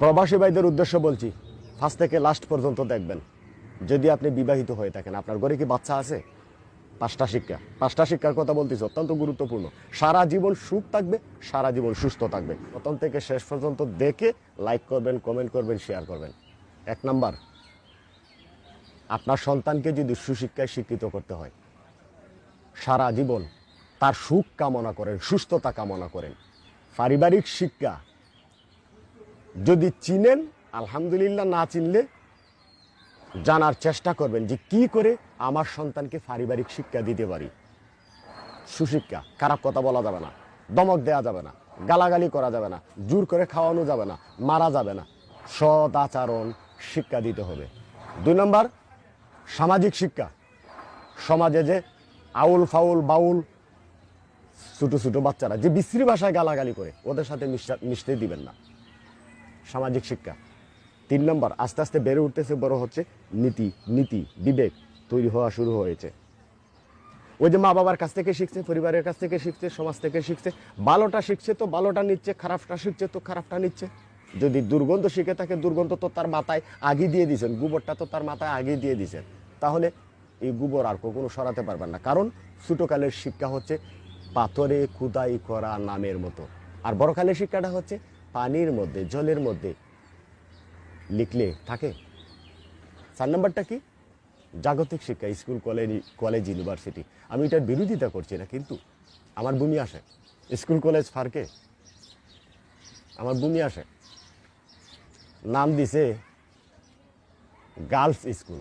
প্রবাসী ভাইদের উদ্দেশ্য বলছি, ফার্স্ট থেকে লাস্ট পর্যন্ত দেখবেন। যদি আপনি বিবাহিত হয়ে থাকেন, আপনার ঘরে কি বাচ্চা আছে? পাঁচটা শিক্ষা। পাঁচটা শিক্ষার কথা বলতেছি, অত্যন্ত গুরুত্বপূর্ণ। সারা জীবন সুখ থাকবে, সারা জীবন সুস্থ থাকবে। প্রথম থেকে শেষ পর্যন্ত দেখে লাইক করবেন কমেন্ট করবেন শেয়ার করবেন। এক নাম্বার, আপনার সন্তানকে যদি সুশিক্ষায় শিক্ষিত করতে হয়, সারা জীবন তার সুখ কামনা করেন, সুস্থতা কামনা করেন। পারিবারিক শিক্ষা যদি চিনেন, আলহামদুলিল্লাহ না চিনলে জানার চেষ্টা করবেন যে কি করে আমার সন্তানকে পারিবারিক শিক্ষা দিতে পারি। সুশিক্ষা, খারাপ কথা বলা যাবে না, দমক দেওয়া যাবে না, গালাগালি করা যাবে না, জোর করে খাওয়ানো যাবে না, মারা যাবে না। সৎ আচরণ শিক্ষা দিতে হবে। দুই নম্বর, সামাজিক শিক্ষা। সমাজে যে আউল ফাউল, বাউল, ছোটো ছোটো বাচ্চারা যে বিশ্রী ভাষায় গালাগালি করে, ওদের সাথে মিশা- মিশতে দিবেন না। সামাজিক শিক্ষা। তিন নম্বর, আস্তে আস্তে বেড়ে উঠতেছে বড় হচ্ছে নীতি নীতি, বিবেক তৈরি হওয়া শুরু হয়েছে। ওই যে মা বাবার কাছ থেকে শিখছে, পরিবারের কাছ থেকে শিখছে, সমাজ থেকে শিখছে, ভালোটা শিখছে তো ভালোটা নিচ্ছে, খারাপটা শিখছে তো খারাপটা নিচ্ছে। যদি দুর্গন্ধ শিখে থাকে, দুর্গন্ধ তো তার মাথায় আগে দিয়ে দিয়েছেন গোবরটা তো তার মাথায় আগে দিয়ে দিয়েছেন তাহলে এই গোবর আর কখনো সরাতে পারবেন না, কারণ ছোটোকালের শিক্ষা হচ্ছে পাথরে খুদাই করা নামের মতো। আর বড়কালের শিক্ষাটা হচ্ছে পানির মধ্যে, জলের মধ্যে লিখলে থাকে। চার নম্বরটা কি? জাগতিক শিক্ষা, স্কুল, কলেজ কলেজ, ইউনিভার্সিটি। আমি এটার বিরোধিতা করছি না, কিন্তু আমার ভূমি আসে। স্কুল, কলেজ, ফার্কে? আমার ভূমি আসে। নাম দিছে গার্লস স্কুল,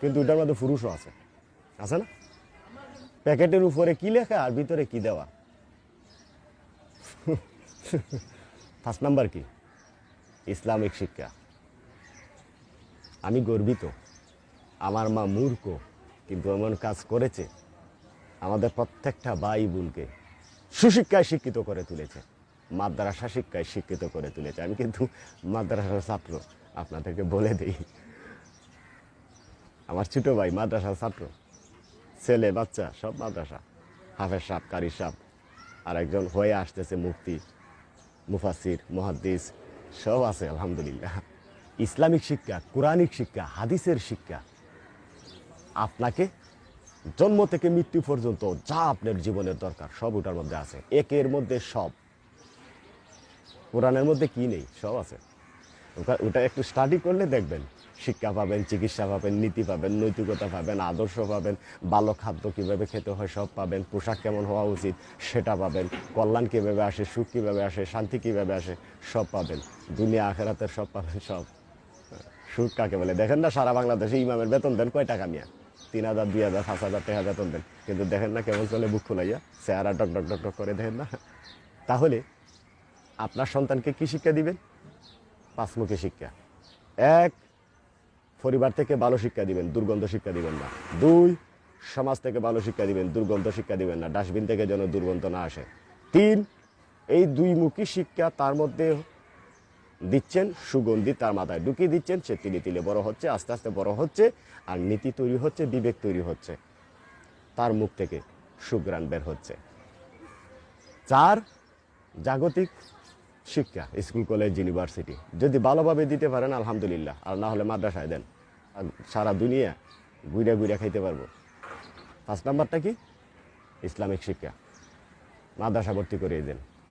কিন্তু ওটার মধ্যে পুরুষও আছে। আছে না? প্যাকেটের উপরে কি লেখা আর ভিতরে কি দেওয়া? ফার্স্ট নাম্বার কি? ইসলামিক শিক্ষা। আমি গর্বিত। আমার মা মূর্খ, কিন্তু এমন কাজ করেছে। আমাদের প্রত্যেকটা ভাই বোনকে সুশিক্ষায় শিক্ষিত করে তুলেছে। মাদ্রাসা শিক্ষায় শিক্ষিত করে তুলেছে। আমি কিন্তু মাদ্রাসার ছাত্র, আপনাদেরকে বলে দিই। আমার ছোট ভাই মাদ্রাসার ছাত্র। ছেলে, বাচ্চা, সব মাদ্রাসা। হাফেজ সাপ কারি সাপ আর একজন হয়ে আসতেছে মুফতি। মুফাসির মহাদ্দিস, সব আছে, আলহামদুলিল্লাহ। ইসলামিক শিক্ষা, কোরআনিক শিক্ষা, হাদিসের শিক্ষা, আপনাকে জন্ম থেকে মৃত্যু পর্যন্ত যা আপনার জীবনের দরকার, সব ওটার মধ্যে আছে। একের মধ্যে সব। কোরআনের মধ্যে কি নেই? সব আছে। ওটা- ওটা একটু স্টাডি করলে দেখবেন। শিক্ষা পাবেন, চিকিৎসা পাবেন, নীতি পাবেন, নৈতিকতা পাবেন, আদর্শ পাবেন, ভালো খাদ্য কীভাবে খেতে হয় সব পাবেন, পোশাক কেমন হওয়া উচিত সেটা পাবেন, কল্যাণ কীভাবে আসে, সুখ কীভাবে আসে, শান্তি কীভাবে আসে সব পাবেন, দুনিয়া, আখেরাতের সব পাবেন সব। সুখ কাকে বলে? দেখেন না সারা বাংলাদেশে ইমামের বেতন দেন কয় টাকা নিয়ে? তিন হাজার, দুই হাজার পাঁচ হাজার টাকা বেতন দেন। কিন্তু দেখেন না কেমন চলে বুক খোলাইয়া চেহারা ডক ডক ডক ডক করে দেখেন না? তাহলে আপনার সন্তানকে কি শিক্ষা দিবেন? পাঁচমুখী শিক্ষা। এক পরিবার থেকে ভালো শিক্ষা দিবেন, দুর্গন্ধ শিক্ষা দিবেন না। দুই, সমাজ থেকে ভালো শিক্ষা দিবেন, দুর্গন্ধ শিক্ষা দিবেন না। ডাস্টবিন থেকে যেন দুর্গন্ধ না আসে। তিন, এই দুই মুখী শিক্ষা তার মধ্যে দিচ্ছেন, সুগন্ধি তার মাথায় ঢুকিয়ে দিচ্ছেন, সে তিলে তিলে বড় হচ্ছে, আস্তে আস্তে বড় হচ্ছে, আর নীতি তৈরি হচ্ছে, বিবেক তৈরি হচ্ছে। তার মুখ থেকে সুগ্রাণ বের হচ্ছে। চার, জাগতিক শিক্ষা, স্কুল, কলেজ, ইউনিভার্সিটি। যদি ভালোভাবে দিতে পারেন, আলহামদুলিল্লাহ। আর না হলে মাদ্রাসায় দেন। আর সারা দুনিয়া গুইরা গুইরা খাইতে পারব। পাঁচ নাম্বারটা কি? ইসলামিক শিক্ষা। মাদ্রাসা ভর্তি করিয়ে দেন।